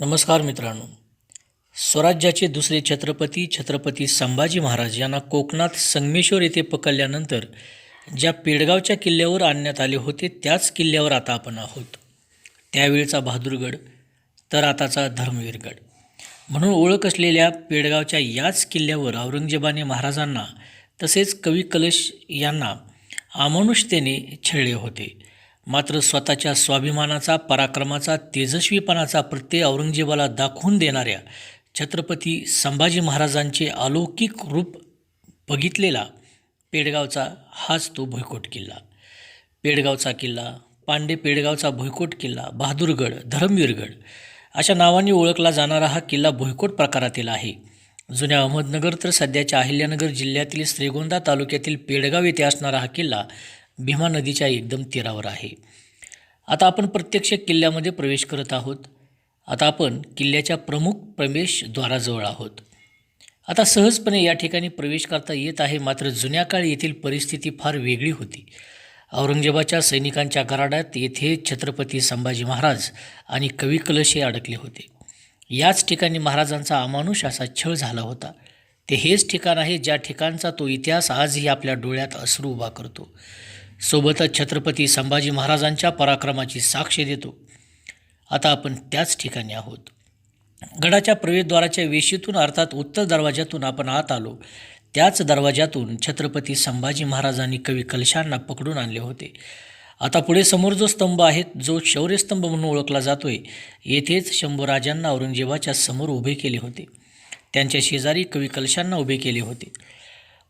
नमस्कार मित्रांनो. स्वराज्याचे दुसरे छत्रपती छत्रपती संभाजी महाराज यांना कोकणात संगमेश्वर येथे पकडल्यानंतर ज्या पेडगावच्या किल्ल्यावर आणण्यात आले होते त्याच किल्ल्यावर आता आपण आहोत. त्यावेळचा बहादूरगड तर आताचा धर्मवीरगड. म्हणून ओळख असलेल्या पेडगावच्या याच किल्ल्यावर औरंगजेबाने महाराजांना तसेच कवी कलश यांना अमानुषतेने छळले होते. मात्र स्वतःच्या स्वाभिमानाचा पराक्रमाचा तेजस्वीपणाचा प्रत्यय औरंगजेबाला दाखवून देणाऱ्या छत्रपती संभाजी महाराजांचे अलौकिक रूप बघितलेला पेडगावचा हाच तो भुईकोट किल्ला. पेडगावचा किल्ला पांडे पेडगावचा भुईकोट किल्ला बहादूरगड धरमवीरगड अशा नावाने ओळखला जाणारा हा किल्ला भुईकोट प्रकारातील आहे. जुन्या अहमदनगर तर सध्याच्या अहिल्यानगर जिल्ह्यातील श्रीगोंदा तालुक्यातील पेडगाव येथे असणारा हा किल्ला भीमा नदीच्या एकदम तीरावर आहे. आता आपण प्रत्यक्ष किल्ल्यामध्ये प्रवेश करत आहोत. आता आपण किल्ल्याच्या प्रमुख प्रवेशद्वाराजवळ आहोत. आता सहजपणे या ठिकाणी प्रवेश करता येत आहे मात्र जुन्या काळी येथील परिस्थिती फार वेगळी होती. औरंगजेबाच्या सैनिकांच्या गराड्यात येथे छत्रपती संभाजी महाराज आणि कवी कलश हे अडकले होते. याच ठिकाणी महाराजांचा अमानुष असा छळ झाला होता. ते हेच ठिकाण आहे ज्या ठिकाणचा तो इतिहास आजही आपल्या डोळ्यात अश्रू उभा करतो. सोबतच छत्रपती संभाजी महाराजांच्या पराक्रमाची साक्ष देतो. आता आपण त्याच ठिकाणी आहोत. गडाच्या प्रवेशद्वाराच्या वेशीतून अर्थात उत्तर दरवाज्यातून आपण आत आलो. त्याच दरवाज्यातून छत्रपती संभाजी महाराजांनी कवी कलशांना पकडून आणले होते. आता पुढे समोर जो स्तंभ आहे जो शौर्यस्तंभ म्हणून ओळखला जातोय येथेच शंभूराजांना औरंगजेबाच्या समोर उभे केले होते. त्यांच्या शेजारी कवी कलशांना उभे केले होते.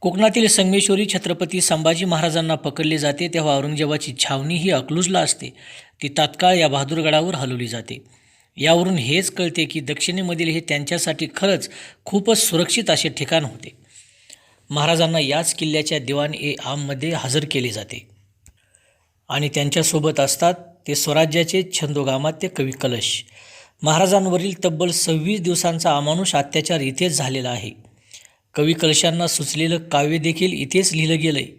कोकणातील संगमेश्वरी छत्रपती संभाजी महाराजांना पकडले जाते तेव्हा औरंगजेबाची छावणी ही अकलूजला असते. ती तात्काळ या बहादूरगडावर हलवली जाते. यावरून हेच कळते की दक्षिणेमधील हे त्यांच्यासाठी खरंच खूपच सुरक्षित असे ठिकाण होते. महाराजांना याच किल्ल्याच्या दिवाण ए आममध्ये हजर केले जाते. आणि त्यांच्यासोबत असतात ते स्वराज्याचे छंदोगामात्य कवी कलश. महाराजांवरील तब्बल सव्वीस दिवसांचा अमानुष अत्याचार इथेच झालेला आहे. कवी कलशांना सुचलेलं काव्य देखील इथेच लिहिलं गेलं आहे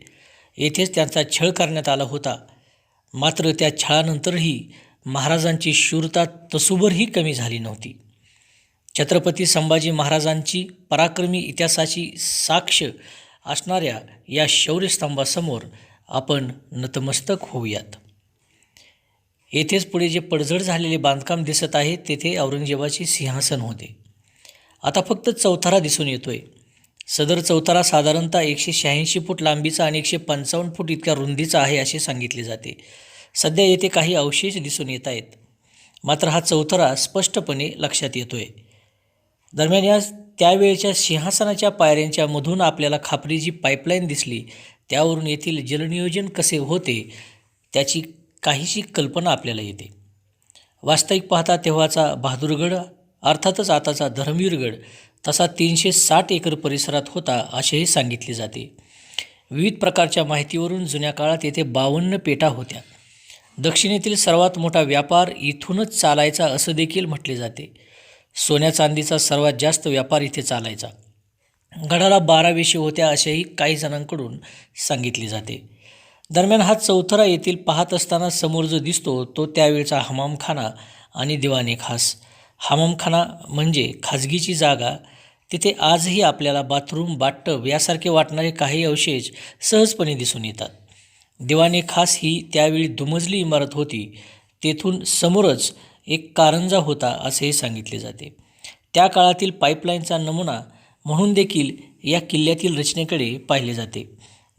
येथेच त्यांचा छळ करण्यात आला होता. मात्र त्या छळानंतरही महाराजांची शूरता तसुभरही कमी झाली नव्हती. छत्रपती संभाजी महाराजांची पराक्रमी इतिहासाची साक्ष असणाऱ्या या शौर्यस्तंभासमोर आपण नतमस्तक होऊयात. येथेच पुढे जे पडझड झालेले बांधकाम दिसत आहे तेथे औरंगजेबाचे सिंहासन होते. आता फक्त चौथारा दिसून येतोय. सदर चौतारा साधारणतः एकशे शहाऐंशी फूट लांबीचा आणि एकशे पंचावन्न फूट इतक्या रुंदीचा आहे असे सांगितले जाते. सध्या येथे काही अवशेष दिसून येत आहेत. मात्र हा चौथरा स्पष्टपणे लक्षात येतोय. दरम्यान या त्यावेळच्या सिंहासनाच्या पायऱ्यांच्या मधून आपल्याला खापरी जी पाईपलाईन दिसली त्यावरून येथील जलनियोजन कसे होते त्याची काहीशी कल्पना आपल्याला येते. वास्तविक पाहता तेव्हाचा बहादूरगड अर्थातच आताचा धर्मवीरगड तसा तीनशे साठ एकर परिसरात होता असेही सांगितले जाते. विविध प्रकारच्या माहितीवरून जुन्या काळात येथे बावन्न पेटा होत्या. दक्षिणेतील सर्वात मोठा व्यापार इथूनच चालायचा असं देखील म्हटले जाते. सोन्या चांदीचा सर्वात जास्त व्यापार इथे चालायचा. गडाला बारा वेशी होत्या असेही काही जणांकडून सांगितले जाते. दरम्यान हा चौथरा येथील पाहत असताना समोर जो दिसतो तो त्यावेळचा हमामखाना आणि दिवाणे खास हमामखाना म्हणजे खाजगीची जागा तिथे आजही आपल्याला बाथरूम बाथटब यासारखे वाटणारे काही अवशेष सहजपणे दिसून येतात. दिवाणे खास ही त्यावेळी दुमजली इमारत होती. तेथून समोरच एक कारंजा होता असेही सांगितले जाते. त्या काळातील पाईपलाईनचा नमुना म्हणून देखील या किल्ल्यातील रचनेकडे पाहिले जाते.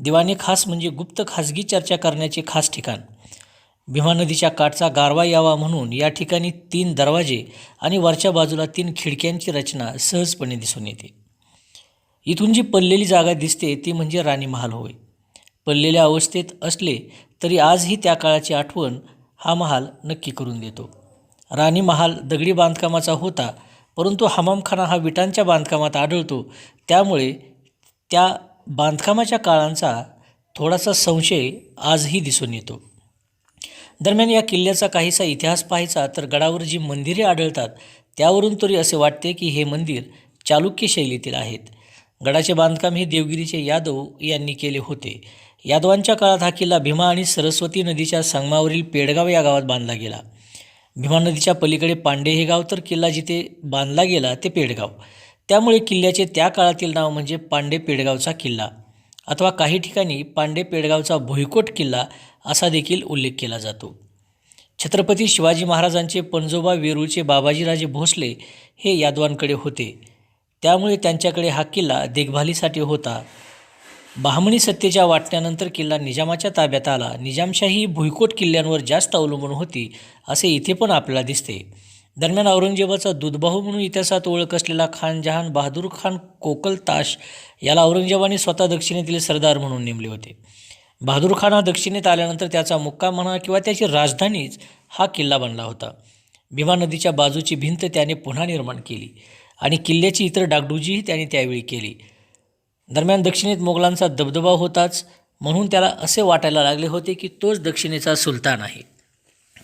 दिवाणे खास म्हणजे गुप्त खाजगी चर्चा करण्याचे खास ठिकाण. भीमा नदीच्या काठचा गारवा यावा म्हणून या ठिकाणी तीन दरवाजे आणि वरच्या बाजूला तीन खिडक्यांची रचना सहजपणे दिसून येते. इथून जी पडलेली जागा दिसते ती म्हणजे राणी महाल होय. पडलेल्या अवस्थेत असले तरी आजही त्या काळाची आठवण हा महाल नक्की करून देतो. राणी महाल दगडी बांधकामाचा होता परंतु हमामखाना हा विटांच्या बांधकामात आढळतो. त्यामुळे त्या बांधकामाच्या काळांचा थोडासा संशय आजही दिसून येतो. दरम्यान या किल्ल्याचा काहीसा इतिहास पाहायचा तर गडावर जी मंदिरे आढळतात त्यावरून तरी असे वाटते की हे मंदिर चालुक्य शैलीतील आहेत. गडाचे बांधकाम हे देवगिरीचे यादव यांनी केले होते. यादवांच्या काळात हा किल्ला भीमा आणि सरस्वती नदीच्या संगमावरील पेडगाव या गावात बांधला गेला. भीमा नदीच्या पलीकडे पांडे हे गाव तर किल्ला जिथे बांधला गेला ते पेडगाव. त्यामुळे किल्ल्याचे त्या काळातील नाव म्हणजे पांडे पेडगावचा किल्ला. अथवा काही ठिकाणी पांडे पेडगावचा भुईकोट किल्ला असा देखील उल्लेख केला जातो. छत्रपती शिवाजी महाराजांचे पणजोबा वेरूळचे बाबाजीराजे भोसले हे यादवांकडे होते. त्यामुळे त्यांच्याकडे हा किल्ला देखभालीसाठी होता. बहामणी सत्तेच्या वाटण्यानंतर किल्ला निजामाच्या ताब्यात आला. निजामशाही भुईकोट किल्ल्यांवर जास्त अवलंबून होती असे इथे पण आपल्याला दिसते. दरम्यान औरंगजेबाचा दुधबाहू म्हणून इतिहासात ओळख असलेला खान जहान बहादूर खान कोकल ताश याला औरंगजेबाने स्वतः दक्षिणेतील सरदार म्हणून नेमले होते. बहादूर हा दक्षिणेत आल्यानंतर त्याचा मुक्काम म्हणा किंवा त्याची राजधानीच हा किल्ला बनला होता. भीमा नदीच्या बाजूची भिंत त्याने पुन्हा निर्माण केली आणि किल्ल्याची इतर डागडुजीही त्याने त्यावेळी केली. दरम्यान दक्षिणेत मोगलांचा दबदबा होताच म्हणून त्याला असे वाटायला लागले होते की तोच दक्षिणेचा सुलतान आहे.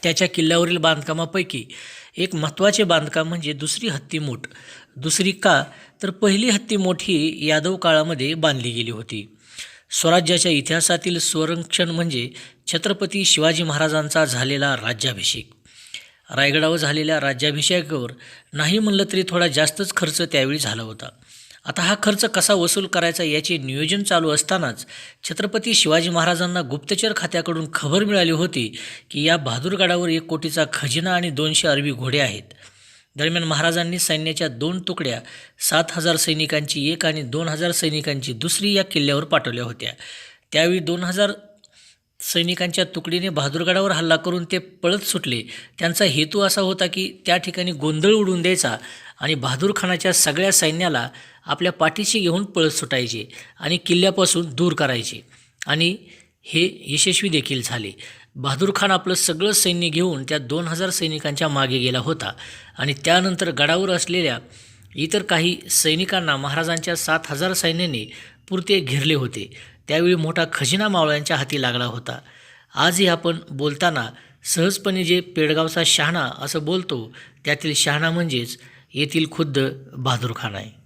त्याच्या किल्ल्यावरील बांधकामापैकी एक महत्त्वाचे बांधकाम म्हणजे दुसरी हत्तीमोठ. दुसरी का? तर पहिली हत्तीमोठ ही यादव काळामध्ये बांधली गेली होती. स्वराज्याच्या इतिहासातील स्वरंक्षण म्हणजे छत्रपती शिवाजी महाराजांचा झालेला राज्याभिषेक. रायगडावर झालेल्या राज्याभिषेकावर नाही म्हणलं तरी थोडा जास्तच खर्च त्यावेळी झाला होता. आता हा खर्च कसा वसूल करायचा याचे नियोजन चालू असतानाच छत्रपती शिवाजी महाराजांना गुप्तचर खात्याकडून खबर मिळाली होती की या बहादूरगडावर एक कोटीचा खजिना आणि दोनशे अरबी घोडे आहेत. दरम्यान महाराजांनी सैन्याच्या दोन तुकड्या सात हजार सैनिकांची एक आणि दोन हजार सैनिकांची दुसरी या किल्ल्यावर पाठवल्या होत्या. त्यावेळी दोन हजार सैनिकांच्या तुकडीने बहादूरगडावर हल्ला करून ते पळत सुटले. त्यांचा हेतू असा होता की त्या ठिकाणी गोंधळ उडून द्यायचा आणि बहादूर खानाच्या सगळ्या सैन्याला आपल्या पाठीशी घेऊन पळत सुटायचे आणि किल्ल्यापासून दूर करायचे. आणि हे यशस्वी देखील झाले. बहादूर खान आपलं सगळं सैन्य घेऊन त्या दोन हजार सैनिकांच्या मागे गेला होता. आणि त्यानंतर गडावर असलेल्या इतर काही सैनिकांना महाराजांच्या सात हजार सैन्याने पुरते घेरले होते. त्यावेळी मोठा खजिना मावळ्यांच्या हाती लागला होता. आजही आपण बोलताना सहजपणे जे पेडगावचा शहाणा असं बोलतो त्यातील शहाणा म्हणजेच येथील खुद्द बहादूर खान आहे.